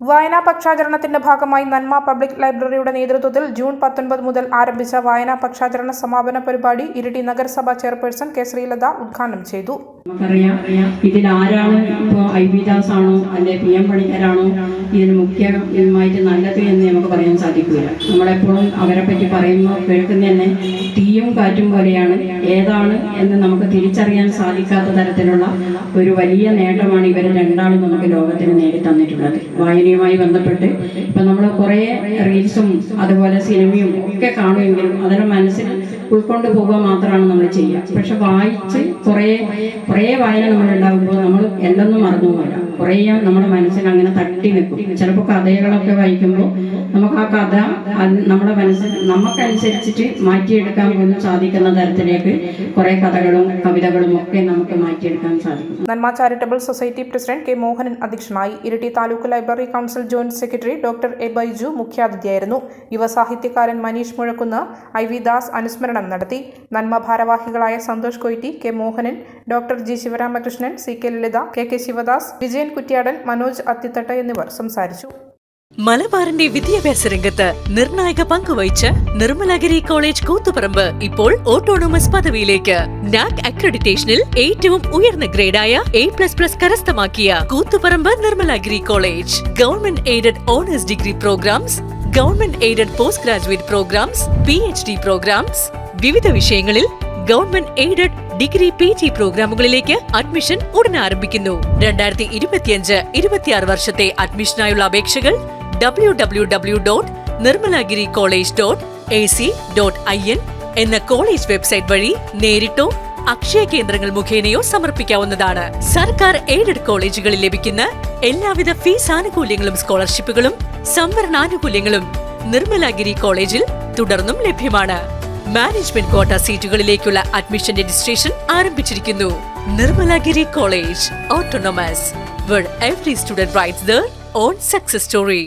വായനാ പക്ഷാചരണത്തിന്റെ ഭാഗമായി നന്മ പബ്ലിക് ലൈബ്രറിയുടെ നേതൃത്വത്തിൽ ജൂൺ പത്തൊൻപത് മുതൽ ആരംഭിച്ച വായനാ പക്ഷാചരണ സമാപന പരിപാടി ഇരിട്ടി നഗരസഭാ ചെയർപേഴ്സൺ കെ ശ്രീലത ഉദ്ഘാടനം ചെയ്തു. നമുക്കറിയാം. ഇതിൽ ആരാണ് ഇപ്പോൾ ഐ വി ദാസ് ആണോ അല്ലെ പി എം പണിക്കരാണോ? ഇതിന് മുഖ്യമായിട്ട് നല്ലത് എന്ന് നമുക്ക് പറയാൻ സാധിക്കില്ല നമ്മളെപ്പോഴും അവരെ പറ്റി പറയുമ്പോൾ കേൾക്കുന്ന തന്നെ തീയും കാറ്റും പോലെയാണ്. ഏതാണ് എന്ന് നമുക്ക് തിരിച്ചറിയാൻ സാധിക്കാത്ത തരത്തിലുള്ള ഒരു വലിയ നേട്ടമാണ് ഇവർ രണ്ടാളും നമുക്ക് ലോകത്തിന് നേടി തന്നിട്ടുള്ളത്. വായനയുമായി ബന്ധപ്പെട്ട് ഇപ്പൊ നമ്മൾ കുറേ റീൽസും അതുപോലെ സിനിമയും ഒക്കെ കാണുമെങ്കിലും അതിന് മനസ്സിൽ ഉൾക്കൊണ്ട് പോകുക മാത്രമാണ് നമ്മൾ ചെയ്യുക. പക്ഷെ വായിച്ച് കുറേ കുറേ വായന നമ്മൾ ഉണ്ടാകുമ്പോൾ നമ്മൾ എന്തൊന്നും മറന്നു പോകില്ല കുറേ നമ്മുടെ മനസ്സിൽ അങ്ങനെ തട്ടി വെക്കും. ചിലപ്പോൾ കഥകളൊക്കെ വായിക്കുമ്പോൾ നമുക്ക് ആ കഥ നമ്മുടെ മനസ്സിൽ നമുക്കനുസരിച്ചിട്ട് മാറ്റിയെടുക്കാൻ പോലും സാധിക്കുന്ന തരത്തിലേക്ക് കുറേ കഥകളും കവിതകളും ഒക്കെ നമുക്ക് മാറ്റിയെടുക്കാൻ സാധിക്കും. Nanma charitable society president K Mohanan അധ്യക്ഷനായി Iritty taluk library council joint secretary doctor A Baiju മുഖ്യാതിഥിയായിരുന്നു. യുവസാഹിത്യകാരൻ മനീഷ് മുഴക്കുന്ന് ഐ വി ദാസ് അനുസ്മരണം നടത്തി. നന്മ ഭാരവാഹികളായ Santhosh Koytti K Mohanan doctor G Sivaramakrishnan C K Lalitha K K Sivadas Vijayan Kuttiadan Manoj Athithatta എന്നിവർ സംസാരിച്ചു. മലബാറിന്റെ വിദ്യാഭ്യാസ രംഗത്ത് നിർണായക പങ്കുവഹിച്ച് നിർമ്മലഗിരി കോളേജ് കൂത്തുപറമ്പ് ഇപ്പോൾ ഓട്ടോണോമസ് പദവിയിലേക്ക്. നാക് അക്രഡിറ്റേഷനിൽ ഏറ്റവും ഉയർന്ന ഗ്രേഡായ എ പ്ലസ് പ്ലസ് കരസ്ഥമാക്കിയ Koothuparamba Nirmalagiri college. Government aided honours degree programmes government aided post graduate programmes P H D programmes വിവിധ വിഷയങ്ങളിൽ government aided degree P G പ്രോഗ്രാമുകളിലേക്ക് admission ഉടൻ ആരംഭിക്കുന്നു. രണ്ടായിരത്തി ഇരുപത്തിയഞ്ച് ഇരുപത്തിയാറ് വർഷത്തെ അഡ്മിഷനായുള്ള അപേക്ഷകൾ W W W dot Nirmalagiri college dot A C dot I N എന്ന കോളേജ് വെബ്സൈറ്റ് വഴി നേരിട്ടോ അക്ഷയ കേന്ദ്രങ്ങൾ മുഖേനയോ സമർപ്പിക്കാവുന്നതാണ്. സർക്കാർ എയ്ഡഡ് കോളേജുകളിൽ ലഭിക്കുന്ന എല്ലാവിധ ഫീസ് ആനുകൂല്യങ്ങളും സ്കോളർഷിപ്പുകളും സംവരണാനുകൂല്യങ്ങളും നിർമ്മലഗിരി കോളേജിൽ തുടർന്നും ലഭ്യമാണ്. മാനേജ്മെന്റ് കോട്ട സീറ്റുകളിലേക്കുള്ള അഡ്മിഷൻ രജിസ്ട്രേഷൻ ആരംഭിച്ചിരിക്കുന്നു. Nirmalagiri college autonomous every student write own success story.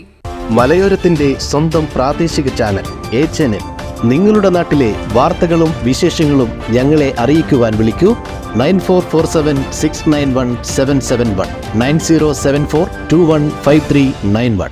മലയോരത്തിന്റെ സ്വന്തം പ്രാദേശിക ചാനൽ എ ചാനൽ നിങ്ങളുടെ നാട്ടിലെ വാർത്തകളും വിശേഷങ്ങളും ഞങ്ങളെ അറിയിക്കുവാൻ വിളിക്കൂ. Nine four four seven six nine one seven seven one. Nine zero seven four two one five three nine one.